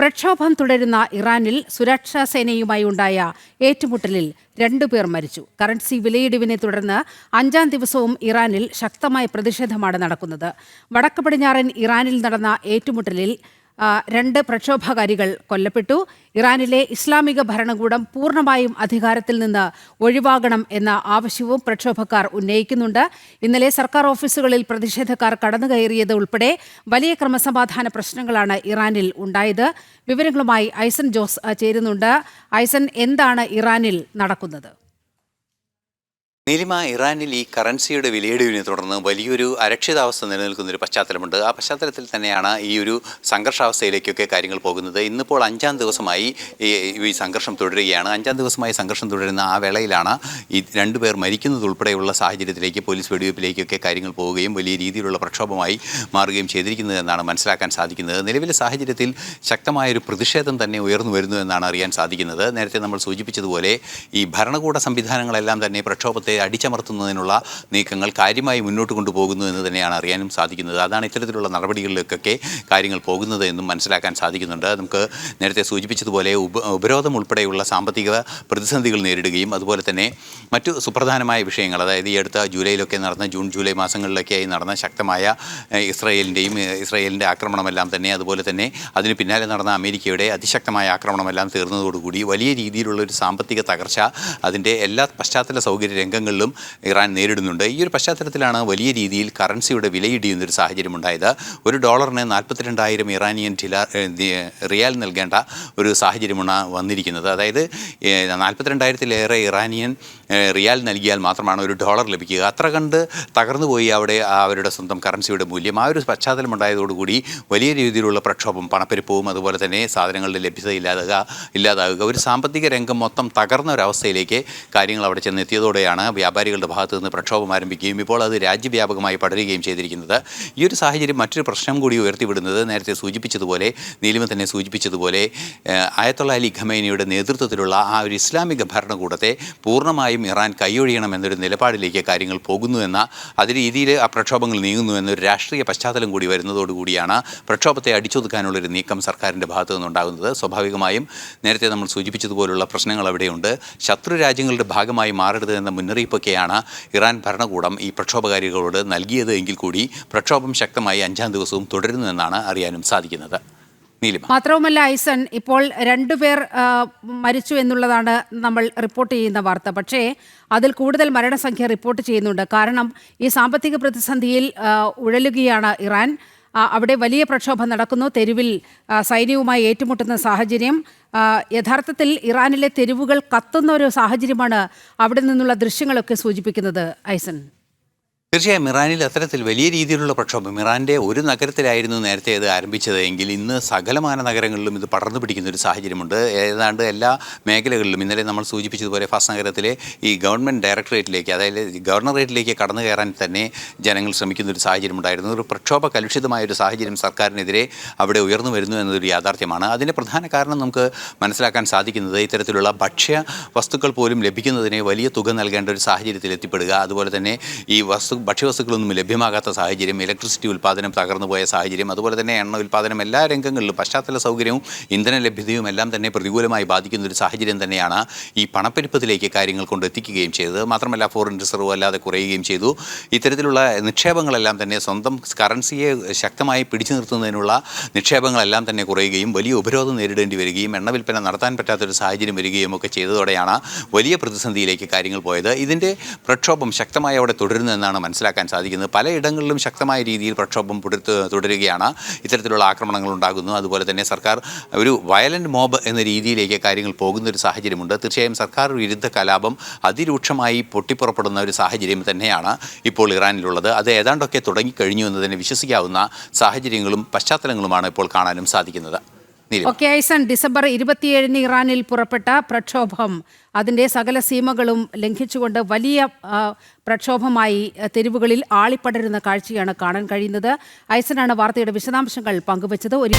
പ്രക്ഷോഭം തുടരുന്ന ഇറാനിൽ സുരക്ഷാ സേനയുമായി ഉണ്ടായ ഏറ്റുമുട്ടലിൽ രണ്ടുപേർ മരിച്ചു. കറൻസി വിലയിടിവിനെ തുടർന്ന് അഞ്ചാം ദിവസവും ഇറാനിൽ ശക്തമായ പ്രതിഷേധമാണ് നടക്കുന്നത്. വടക്ക് പടിഞ്ഞാറൻ ഇറാനിൽ നടന്ന ഏറ്റുമുട്ടലിൽ രണ്ട് പ്രക്ഷോഭകാരികൾ കൊല്ലപ്പെട്ടു. ഇറാനിലെ ഇസ്ലാമിക ഭരണകൂടം പൂർണമായും അധികാരത്തിൽ നിന്ന് ഒഴിവാകണം എന്ന ആവശ്യവും പ്രക്ഷോഭക്കാർ ഉന്നയിക്കുന്നുണ്ട്. ഇന്നലെ സർക്കാർ ഓഫീസുകളിൽ പ്രതിഷേധക്കാർ കടന്നുകയറിയത് ഉൾപ്പെടെ വലിയ ക്രമസമാധാന പ്രശ്നങ്ങളാണ് ഇറാനിൽ ഉണ്ടായത്. വിവരങ്ങളുമായി ഐസൻ ജോസ് ചേരുന്നുണ്ട്. ഐസൻ എന്താണ് ഇറാനിൽ നടക്കുന്നത്? നീലിമ ഇറാനിൽ ഈ കറൻസിയുടെ വിലയിടിവിനെ തുടർന്ന് വലിയൊരു അരക്ഷിതാവസ്ഥ നിലനിൽക്കുന്ന ഒരു പശ്ചാത്തലമുണ്ട്. ആ പശ്ചാത്തലത്തിൽ തന്നെയാണ് ഈ ഒരു സംഘർഷാവസ്ഥയിലേക്കൊക്കെ കാര്യങ്ങൾ പോകുന്നത്. ഇന്നിപ്പോൾ അഞ്ചാം ദിവസമായി ഈ ഈ സംഘർഷം തുടരുകയാണ്. അഞ്ചാം ദിവസമായി സംഘർഷം തുടരുന്ന ആ വേളയിലാണ് ഈ രണ്ടുപേർ മരിക്കുന്നതുൾപ്പെടെയുള്ള സാഹചര്യത്തിലേക്ക് പോലീസ് വെടിവയ്പ്പിലേക്കൊക്കെ കാര്യങ്ങൾ പോവുകയും വലിയ രീതിയിലുള്ള പ്രക്ഷോഭമായി മാറുകയും ചെയ്തിരിക്കുന്നത് എന്നാണ് മനസ്സിലാക്കാൻ സാധിക്കുന്നത്. നിലവിലെ സാഹചര്യത്തിൽ ശക്തമായൊരു പ്രതിഷേധം തന്നെ ഉയർന്നു വരുന്നു എന്നാണ് അറിയാൻ സാധിക്കുന്നത്. നേരത്തെ നമ്മൾ സൂചിപ്പിച്ചതുപോലെ ഈ ഭരണകൂട സംവിധാനങ്ങളെല്ലാം തന്നെ പ്രക്ഷോഭത്തെ അടിച്ചമർത്തുന്നതിനുള്ള നീക്കങ്ങൾ കാര്യമായി മുന്നോട്ട് കൊണ്ടുപോകുന്നു എന്ന് തന്നെയാണ് അറിയാനും സാധിക്കുന്നത്. അതാണ് ഇത്തരത്തിലുള്ള നടപടികളിലേക്കൊക്കെ കാര്യങ്ങൾ പോകുന്നത് എന്നും മനസ്സിലാക്കാൻ സാധിക്കുന്നുണ്ട്. നമുക്ക് നേരത്തെ സൂചിപ്പിച്ചതുപോലെ ഉപ ഉപരോധം ഉൾപ്പെടെയുള്ള സാമ്പത്തിക പ്രതിസന്ധികൾ നേരിടുകയും അതുപോലെ തന്നെ മറ്റു സുപ്രധാനമായ വിഷയങ്ങൾ അതായത് ഈ അടുത്ത ജൂലൈയിലൊക്കെ നടന്ന ജൂൺ ജൂലൈ മാസങ്ങളിലൊക്കെയായി നടന്ന ശക്തമായ ഇസ്രയേലിന്റെയും ഇസ്രായേലിന്റെ ആക്രമണമെല്ലാം തന്നെ അതുപോലെ തന്നെ അതിന് പിന്നാലെ നടന്ന അമേരിക്കയുടെ അതിശക്തമായ ആക്രമണമെല്ലാം തീർന്നതോടുകൂടി വലിയ രീതിയിലുള്ള ഒരു സാമ്പത്തിക തകർച്ച അതിന്റെ എല്ലാ പശ്ചാത്തല സൗകര്യ രംഗങ്ങളിലും ഇറാൻ നേരിടുന്നുണ്ട്. ഈ ഒരു പശ്ചാത്തലത്തിലാണ് വലിയ രീതിയിൽ കറൻസിയുടെ വിലയിടിയുന്നൊരു സാഹചര്യം ഉണ്ടായത് ഒരു ഡോളറിന് നാൽപ്പത്തിരണ്ടായിരം ഇറാനിയൻ ഡിലാർ റിയാൽ നൽകേണ്ട ഒരു സാഹചര്യമാണ് വന്നിരിക്കുന്നത്. അതായത് നാൽപ്പത്തിരണ്ടായിരത്തിലേറെ ഇറാനിയൻ റിയാൽ നൽകിയാൽ മാത്രമാണ് ഒരു ഡോളർ ലഭിക്കുക. അത്ര കണ്ട് തകർന്നു പോയി അവിടെ അവരുടെ സ്വന്തം കറൻസിയുടെ മൂല്യം. ആ ഒരു പശ്ചാത്തലം ഉണ്ടായതോടുകൂടി വലിയ രീതിയിലുള്ള പ്രക്ഷോഭം പണപ്പെരുപ്പവും അതുപോലെ തന്നെ സാധനങ്ങളുടെ ലഭ്യത ഇല്ലാതാകുക ഇല്ലാതാകുക ഒരു സാമ്പത്തിക രംഗം മൊത്തം തകർന്ന ഒരവസ്ഥയിലേക്ക് കാര്യങ്ങൾ അവിടെ ചെന്നെത്തിയതോടെയാണ് വ്യാപാരികളുടെ ഭാഗത്തു നിന്ന് പ്രക്ഷോഭം ആരംഭിക്കുകയും ഇപ്പോൾ അത് രാജ്യവ്യാപകമായി പടരുകയും ചെയ്തിരിക്കുന്നത്. ഈ ഒരു സാഹചര്യം മറ്റൊരു പ്രശ്നം കൂടി ഉയർത്തിവിടുന്നത് നേരത്തെ സൂചിപ്പിച്ചതുപോലെ നീലിമ തന്നെ സൂചിപ്പിച്ചതുപോലെ ആയത്തുള്ള അലി ഖമേനിയുടെ നേതൃത്വത്തിലുള്ള ആ ഒരു ഇസ്ലാമിക ഭരണകൂടത്തെ പൂർണമായും ഇറാൻ കൈയൊഴിയണം എന്നൊരു നിലപാടിലേക്ക് കാര്യങ്ങൾ പോകുന്നു എന്ന അതേ രീതിയിൽ ആ പ്രക്ഷോഭങ്ങൾ നീങ്ങുന്നു എന്നൊരു രാഷ്ട്രീയ പശ്ചാത്തലം കൂടി വരുന്നതോടുകൂടിയാണ് പ്രക്ഷോഭത്തെ അടിച്ചൊതുക്കാനുള്ളൊരു നീക്കം സർക്കാരിന്റെ ഭാഗത്തു നിന്നുണ്ടാകുന്നത്. സ്വാഭാവികമായും നേരത്തെ നമ്മൾ സൂചിപ്പിച്ചതുപോലുള്ള പ്രശ്നങ്ങൾ അവിടെയുണ്ട്. ശത്രു രാജ്യങ്ങളുടെ ഭാഗമായി മാറരുത് എന്ന മുന്നറിയിപ്പൊക്കെയാണ് ഇറാൻ ഭരണകൂടം ഈ പ്രക്ഷോഭകാരികളോട് നൽകിയത് എങ്കിൽ കൂടി പ്രക്ഷോഭം ശക്തമായി അഞ്ചാം ദിവസവും തുടരുന്നു എന്നാണ് അറിയാനും സാധിക്കുന്നത്. മാത്രവുമല്ല ഐസൺ ഇപ്പോൾ രണ്ടുപേർ മരിച്ചു എന്നുള്ളതാണ് നമ്മൾ റിപ്പോർട്ട് ചെയ്യുന്ന വാർത്ത. പക്ഷേ അതിൽ കൂടുതൽ മരണസംഖ്യ റിപ്പോർട്ട് ചെയ്യുന്നുണ്ട്. കാരണം ഈ സാമ്പത്തിക പ്രതിസന്ധിയിൽ ഉഴലുകയാണ് ഇറാൻ. അവിടെ വലിയ പ്രക്ഷോഭം നടക്കുന്നു. തെരുവിൽ സൈന്യവുമായി ഏറ്റുമുട്ടുന്ന സാഹചര്യം. യഥാർത്ഥത്തിൽ ഇറാനിലെ തെരുവുകൾ കത്തുന്ന ഒരു സാഹചര്യമാണ് അവിടെ നിന്നുള്ള ദൃശ്യങ്ങളൊക്കെ സൂചിപ്പിക്കുന്നത് ഐസൺ. തീർച്ചയായും ഇറാനിൽ അത്തരത്തിൽ വലിയ രീതിയിലുള്ള പ്രക്ഷോഭം. ഇറാന്റെ ഒരു നഗരത്തിലായിരുന്നു നേരത്തെ ഇത് ആരംഭിച്ചത്. എങ്കിൽ ഇന്ന് സകലമാന നഗരങ്ങളിലും ഇത് പടർന്നു പിടിക്കുന്ന ഒരു സാഹചര്യമുണ്ട്. ഏതാണ്ട് എല്ലാ മേഖലകളിലും ഇന്നലെ നമ്മൾ സൂചിപ്പിച്ചതുപോലെ ഫാസ് നഗരത്തിലെ ഈ ഗവൺമെന്റ് ഡയറക്ടറേറ്റിലേക്ക് അതായത് ഗവർണറേറ്റിലേക്ക് കടന്നു കയറാൻ തന്നെ ജനങ്ങൾ ശ്രമിക്കുന്ന ഒരു സാഹചര്യം ഉണ്ടായിരുന്നു ഒരു പ്രക്ഷോഭ കലുഷിതമായ ഒരു സാഹചര്യം സർക്കാരിനെതിരെ അവിടെ ഉയർന്നു വരുന്നു എന്നതൊരു യാഥാർത്ഥ്യമാണ്. അതിന്റെ പ്രധാന കാരണം നമുക്ക് മനസ്സിലാക്കാൻ സാധിക്കുന്നത് ഇത്തരത്തിലുള്ള ഭക്ഷ്യ വസ്തുക്കൾ പോലും ലഭിക്കുന്നതിന് വലിയ തുക നൽകേണ്ട ഒരു സാഹചര്യത്തിൽ എത്തിപ്പെടുക. അതുപോലെ തന്നെ ഈ വസ്തു ഭക്ഷ്യവസ്തുക്കളൊന്നും ലഭ്യമാകാത്ത സാഹചര്യം ഇലക്ട്രിസിറ്റി ഉൽപ്പാദനം തകർന്നു പോയ സാഹചര്യം അതുപോലെ തന്നെ എണ്ണ ഉൽപ്പാദനം എല്ലാ രംഗങ്ങളിലും പശ്ചാത്തല സൗകര്യവും ഇന്ധന ലഭ്യതയും എല്ലാം തന്നെ പ്രതികൂലമായി ബാധിക്കുന്ന ഒരു സാഹചര്യം തന്നെയാണ് ഈ പണപ്പെരുപ്പത്തിലേക്ക് കാര്യങ്ങൾ കൊണ്ട് എത്തിക്കുകയും ചെയ്തത്. മാത്രമല്ല ഫോറിൻ റിസർവ് അല്ലാതെ കുറയുകയും ചെയ്തു. ഇത്തരത്തിലുള്ള നിക്ഷേപങ്ങളെല്ലാം തന്നെ സ്വന്തം കറൻസിയെ ശക്തമായി പിടിച്ചു നിർത്തുന്നതിനുള്ള നിക്ഷേപങ്ങളെല്ലാം തന്നെ കുറയുകയും വലിയ ഉപരോധം നേരിടേണ്ടി വരികയും എണ്ണ വിൽപ്പന നടത്താൻ പറ്റാത്തൊരു സാഹചര്യം വരികയും ഒക്കെ ചെയ്തതോടെയാണ് വലിയ പ്രതിസന്ധിയിലേക്ക് കാര്യങ്ങൾ പോയത്. ഇതിന്റെ പ്രക്ഷോഭം ശക്തമായി അവിടെ തുടരുന്നു എന്നാണ് മനസ്സിലാക്കാൻ സാധിക്കുന്നത്. പലയിടങ്ങളിലും ശക്തമായ രീതിയിൽ പ്രക്ഷോഭം തുടരുകയാണ്. ഇത്തരത്തിലുള്ള ആക്രമണങ്ങൾ ഉണ്ടാകുന്നു. അതുപോലെ തന്നെ സർക്കാർ ഒരു വയലന്റ് മോബ് എന്ന രീതിയിലേക്ക് കാര്യങ്ങൾ പോകുന്ന ഒരു സാഹചര്യമുണ്ട്. തീർച്ചയായും സർക്കാർ വിരുദ്ധ കലാപം അതിരൂക്ഷമായി പൊട്ടിപ്പുറപ്പെടുന്ന ഒരു സാഹചര്യം തന്നെയാണ് ഇപ്പോൾ ഇറാനിലുള്ളത്. അത് ഏതാണ്ടൊക്കെ തുടങ്ങിക്കഴിഞ്ഞു എന്ന് തന്നെ വിശ്വസിക്കാവുന്ന സാഹചര്യങ്ങളും പശ്ചാത്തലങ്ങളുമാണ് ഇപ്പോൾ കാണാനും സാധിക്കുന്നത്. ഓക്കെ ഐസൺ ഡിസംബർ ഇരുപത്തിയേഴിന് ഇറാനിൽ പുറപ്പെട്ട പ്രക്ഷോഭം. അതിന്റെ സകല സീമകളും ലംഘിച്ചുകൊണ്ട് വലിയ പ്രക്ഷോഭമായി തെരുവുകളിൽ ആളിപ്പടരുന്ന കാഴ്ചയാണ് കാണാൻ കഴിയുന്നത്. ഐസനാണ് വാർത്തയുടെ വിശദാംശങ്ങൾ പങ്കുവച്ചത്. ഒരു